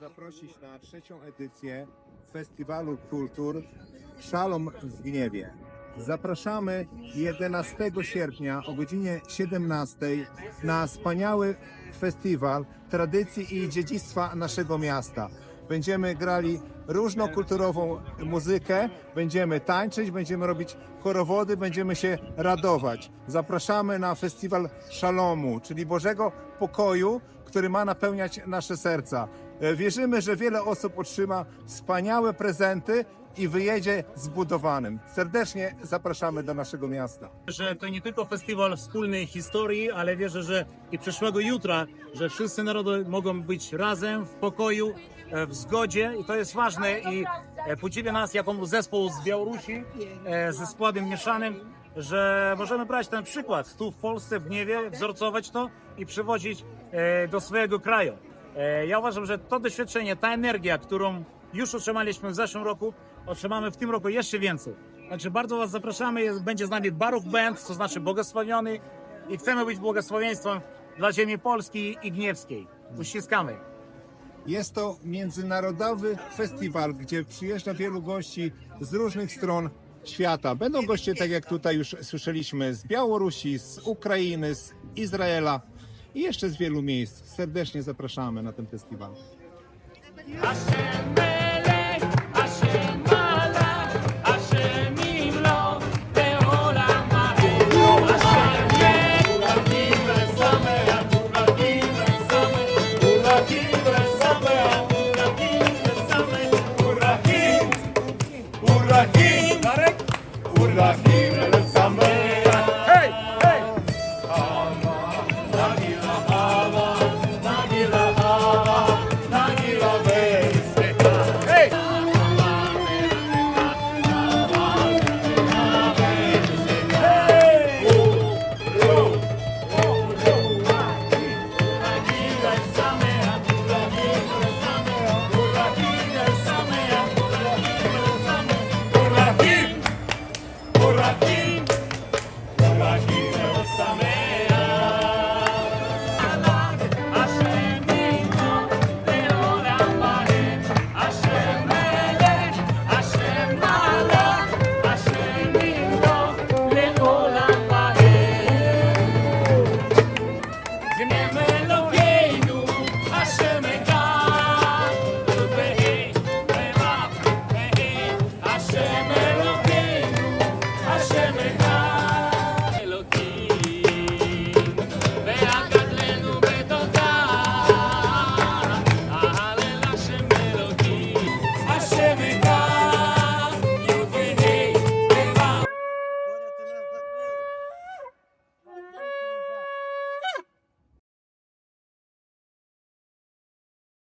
zaprosić na trzecią edycję Festiwalu Kultur Szalom w Gniewie. Zapraszamy 11 sierpnia o godzinie 17 na wspaniały festiwal tradycji i dziedzictwa naszego miasta. Będziemy grali różnokulturową muzykę, będziemy tańczyć, będziemy robić chorowody, będziemy się radować. Zapraszamy na festiwal Szalomu, czyli Bożego Pokoju, który ma napełniać nasze serca. E, Wierzymy, że wiele osób otrzyma wspaniałe prezenty i wyjedzie zbudowanym. Serdecznie zapraszamy do naszego miasta. że to nie tylko festiwal wspólnej historii, ale wierzę, że i przyszłego jutra, że wszyscy narody mogą być razem w pokoju, e, w zgodzie i to jest ważne i e, podziwia nas jako zespół z Białorusi ze składem mieszanym, że możemy brać ten przykład tu w Polsce, w Gniewie, wzorcować to i przywozić do swojego kraju. E, Ja uważam, że to doświadczenie, ta energia, którą już otrzymaliśmy w zeszłym roku, otrzymamy w tym roku jeszcze więcej. Także bardzo Was zapraszamy. Będzie z nami Baruch Band, to znaczy błogosławiony i chcemy być błogosławieństwem dla ziemi polskiej i gniewskiej. Uściskamy. Jest to międzynarodowy festiwal, gdzie przyjeżdża wielu gości z różnych stron świata. Będą goście, tak jak tutaj już słyszeliśmy, z Białorusi, z Ukrainy, z Izraela i jeszcze z wielu miejsc. Serdecznie zapraszamy na ten festiwal. Urachim, Urachim, Urachim, Urachim,